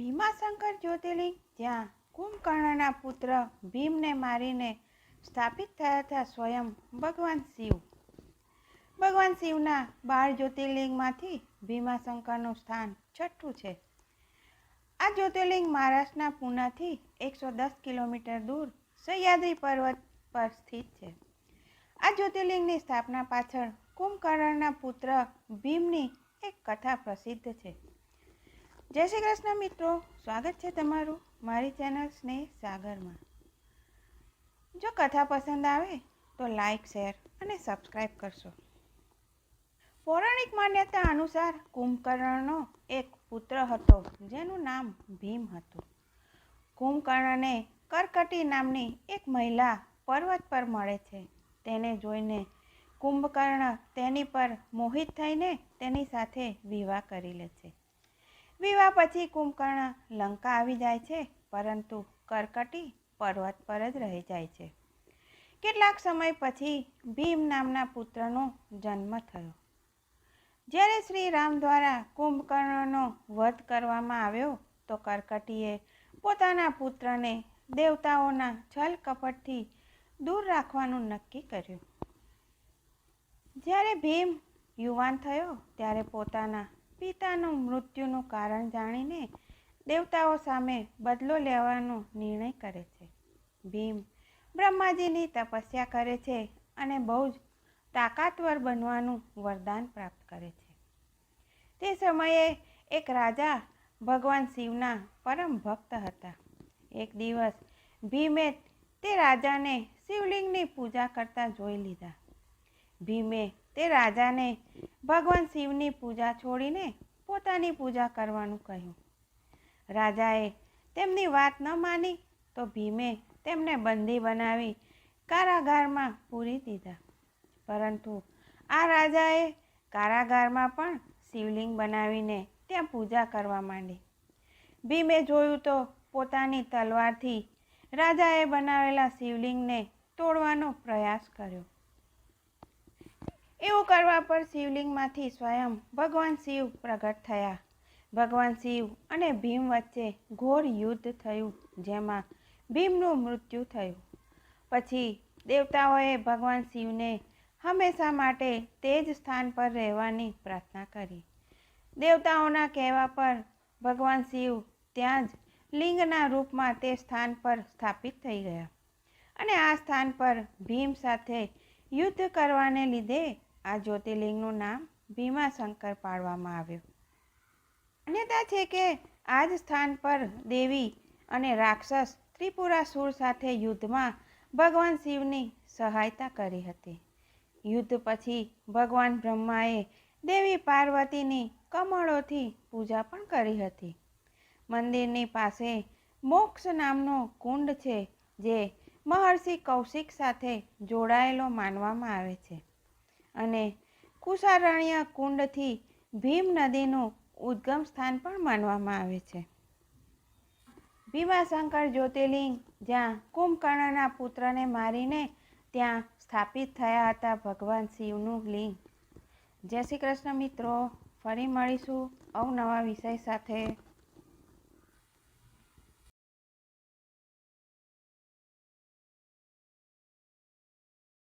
ભીમાશંકર જ્યોતિર્લિંગ, જ્યાં કુંભકર્ણના પુત્ર ભીમને મારીને સ્થાપિત થયા હતા સ્વયં ભગવાન શિવ. ભગવાન શિવના બાર જ્યોતિર્લિંગમાંથી ભીમાશંકરનું સ્થાન છઠ્ઠું છે. આ જ્યોતિર્લિંગ મહારાષ્ટ્રના પૂનાથી એકસો દસ કિલોમીટર દૂર સહ્યાદ્રી પર્વત પર સ્થિત છે. આ જ્યોતિર્લિંગની સ્થાપના પાછળ કુંભકર્ણના પુત્ર ભીમની એક કથા પ્રસિદ્ધ છે. જય શ્રી કૃષ્ણ મિત્રો, સ્વાગત છે તમારું મારી ચેનલ સ્નેહ સાગરમાં. જો કથા પસંદ આવે તો લાઈક, શેર અને સબસ્ક્રાઈબ કરશો. પૌરાણિક માન્યતા અનુસાર કુંભકર્ણનો એક પુત્ર હતો, જેનું નામ ભીમ હતું. કુંભકર્ણને કરકટી નામની એક મહિલા પર્વત પર મળે છે. તેને જોઈને કુંભકર્ણ તેની પર મોહિત થઈને તેની સાથે વિવાહ કરી લે છે. વિવાહ પછી કુંભકર્ણ લંકા આવી જાય છે, પરંતુ કરકટી પર્વત પર જ રહી જાય છે. કેટલાક સમય પછી ભીમ નામના પુત્રનો જન્મ થયો. જ્યારે શ્રી રામ દ્વારા કુંભકર્ણનો વધ કરવામાં આવ્યો, તો કરકટીએ પોતાના પુત્રને દેવતાઓના છલ કપટથી દૂર રાખવાનું નક્કી કર્યું. જ્યારે ભીમ યુવાન થયો, ત્યારે પોતાના પિતાનું મૃત્યુનું કારણ જાણીને દેવતાઓ સામે બદલો લેવાનો નિર્ણય કરે છે. ભીમ બ્રહ્માજીની તપસ્યા કરે છે અને બહુ જ તાકાતવર બનવાનું વરદાન પ્રાપ્ત કરે છે. તે સમયે એક રાજા ભગવાન શિવના પરમ ભક્ત હતા. એક દિવસ ભીમે તે રાજાને શિવલિંગની પૂજા કરતા જોઈ લીધા. ભીમે તે રાજાને ભગવાન શિવની પૂજા છોડીને પોતાની પૂજા કરવાનું કહ્યું. રાજાએ તેમની વાત ન માની તો ભીમે તેમને બંદી બનાવી કારાગારમાં પૂરી દીધા. પરંતુ આ રાજાએ કારાગારમાં પણ શિવલિંગ બનાવીને ત્યાં પૂજા કરવા માંડી. ભીમે જોયું તો પોતાની તલવારથી રાજાએ બનાવેલા શિવલિંગને તોડવાનો પ્રયાસ કર્યો. એવું કરવા પર શિવલિંગમાંથી સ્વયં ભગવાન શિવ પ્રગટ થયા. ભગવાન શિવ અને ભીમ વચ્ચે ઘોર યુદ્ધ થયું, જેમાં ભીમનું મૃત્યુ થયું. પછી દેવતાઓએ ભગવાન શિવને હંમેશા માટે તે જ સ્થાન પર રહેવાની પ્રાર્થના કરી. દેવતાઓના કહેવા પર ભગવાન શિવ ત્યાં જ લિંગના રૂપમાં તે સ્થાન પર સ્થાપિત થઈ ગયા. અને આ સ્થાન પર ભીમ સાથે યુદ્ધ કરવાને લીધે આ જ્યોતિર્લિંગનું નામ ભીમાશંકર પાડવામાં આવ્યું. માન્યતા છે કે આ જ સ્થાન પર દેવી અને રાક્ષસ ત્રિપુરાસુર સાથે યુદ્ધમાં ભગવાન શિવની સહાયતા કરી હતી. યુદ્ધ પછી ભગવાન બ્રહ્માએ દેવી પાર્વતીની કમળોથી પૂજા પણ કરી હતી. મંદિરની પાસે મોક્ષ નામનો કુંડ છે, જે મહર્ષિ કૌશિક સાથે જોડાયેલો માનવામાં આવે છે. અને કુશારણ્ય કુંડથી ભીમ નદીનું ઉદ્ગમ સ્થાન પણ માનવામાં આવે છે. ભીમાશંકર જ્યોતિર્લિંગ જ્યાં કુંભકર્ણના પુત્રને મારીને ત્યાં સ્થાપિત થયા હતા ભગવાન શિવનું લિંગ. જય શ્રી કૃષ્ણ મિત્રો, ફરી મળીશું અવનવા વિષય સાથે.